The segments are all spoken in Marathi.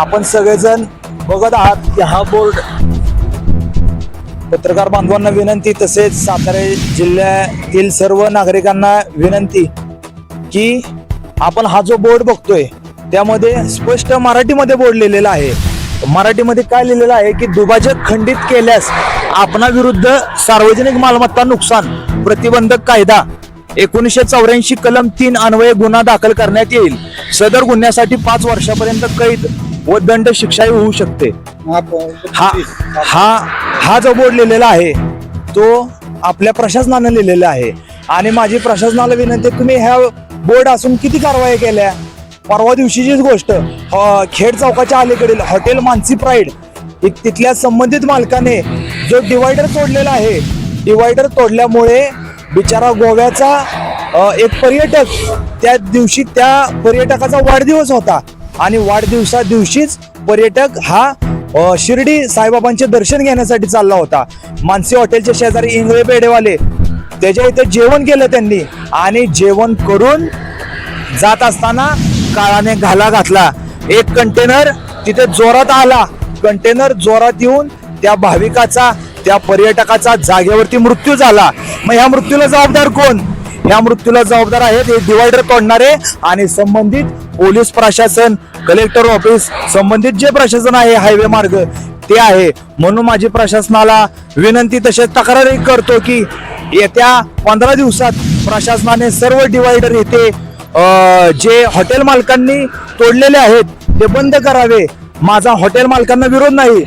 आपण सगळेजण बघत आहात की हा बोर्ड पत्रकार बांधवांना विनंती तसेच सातारा जिल्ह्यातील सर्व नागरिकांना विनंती की आपण हा जो बोर्ड बघतोय त्यामध्ये स्पष्ट मराठीमध्ये बोर्ड लिहिलेला आहे. मराठीमध्ये काय लिहिलेलं आहे की दुभाजक खंडित केल्यास आपणाविरुद्ध सार्वजनिक मालमत्ता नुकसान प्रतिबंधक कायदा एकोणीसशे चौऱ्याऐंशी कलम तीन अन्वये गुन्हा दाखल करण्यात येईल. सदर गुन्ह्यासाठी पाच वर्षापर्यंत कैद वदंड शिक्षाही होऊ शकते. हा हा हा जो बोर्ड लिहिलेला आहे तो आपल्या प्रशासनानं लिहिलेला आहे. आणि माझी प्रशासनाला विनंती तुम्ही ह्या बोर्ड असून किती कारवाई केल्या? परवा दिवशीचीच गोष्ट खेड चौकाच्या अलीकडील हॉटेल मानसी प्राईड एक तिथल्या संबंधित मालकाने जो डिवायडर तोडलेला आहे डिवायडर तोडल्यामुळे बिचारा गोव्याचा एक पर्यटक त्या दिवशी त्या पर्यटकाचा वाढदिवस होता. आणि वाढदिवसा दिवशीच पर्यटक हा शिर्डी साईबाबांचे दर्शन घेण्यासाठी चालला होता. मानसी हॉटेलच्या शेजारी इंगळे बेडेवाले त्याच्या इथे जेवण केलं त्यांनी आणि जेवण करून जात असताना काळाने घाला घातला. एक कंटेनर तिथे जोरात आला. कंटेनर जोरात येऊन त्या भाविकाचा त्या पर्यटकाचा जागेवरती मृत्यू झाला. मग ह्या मृत्यूला जबाबदार कोण? ह्या मृत्यूला जबाबदार आहेत हे डिवायडर तोडणारे आणि संबंधित पोलीस प्रशासन कलेक्टर ऑफिस संबंधित जे प्रशासन आहे हायवे मार्ग ते आहे. म्हणून माझी प्रशासनाला विनंती तसेच तक्रारही करतो की येत्या पंधरा दिवसात प्रशासनाने सर्व डिवायडर येथे जे हॉटेल मालकांनी तोडलेले आहेत ते बंद करावे. माझा हॉटेल मालकांना विरोध नाही.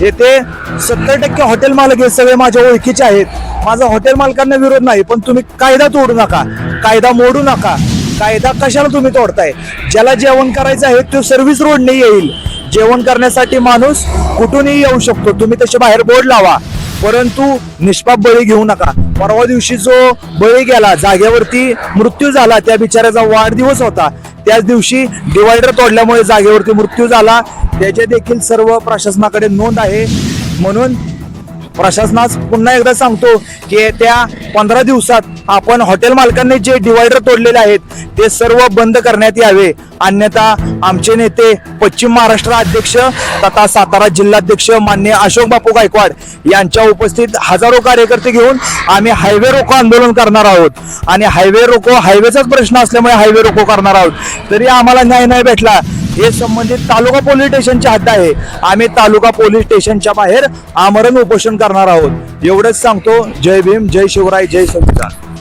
येथे सत्तर टक्के हॉटेल मालक हे सगळे माझ्या ओळखीचे आहेत. माझा हॉटेल मालकांना विरोध नाही पण तुम्ही कायदा तोडू नका. कायदा मोडू नका. कायदा कशाला तुम्ही तोडताय? ज्याला जेवण करायचं आहे तो सर्व्हिस रोडने येईल. जेवण करण्यासाठी माणूस कुठूनही येऊ शकतो. तुम्ही तसे बाहेर बोर्ड लावा. परंतु निष्पाप बळी घेऊ नका. परवा दिवशी जो बळी गेला जागेवरती मृत्यू झाला त्या बिचाऱ्याचा वाढदिवस होता. त्याच दिवशी डिवायडर तोडल्यामुळे जागेवरती मृत्यू झाला. त्याचे देखील सर्व प्रशासनाकडे नोंद आहे. म्हणून प्रशासनास पुन्हा एकदा सांगतो की त्या पंधरा दिवसात आपण हॉटेल मालकांनी जे डिवायडर तोडलेले आहेत ते सर्व बंद करण्यात यावे. अन्यथा आमचे नेते पश्चिम महाराष्ट्र अध्यक्ष तथा सातारा जिल्हाध्यक्ष मान्य अशोक बापू गायकवाड यांच्या उपस्थित हजारो कार्यकर्ते घेऊन आम्ही हायवे रोको आंदोलन करणार आहोत. आणि हायवे रोको हायवेचाच प्रश्न असल्यामुळे हायवे रोको करणार आहोत. तरी आम्हाला न्याय नाही भेटला. हे संबंधित तालुका पोलीस स्टेशनच्या हद्द आहे. आम्ही तालुका पोलीस स्टेशनच्या बाहेर आमरण उपोषण करणार आहोत. एवढंच सांगतो. जय भीम जय शिवराय जय संविधान.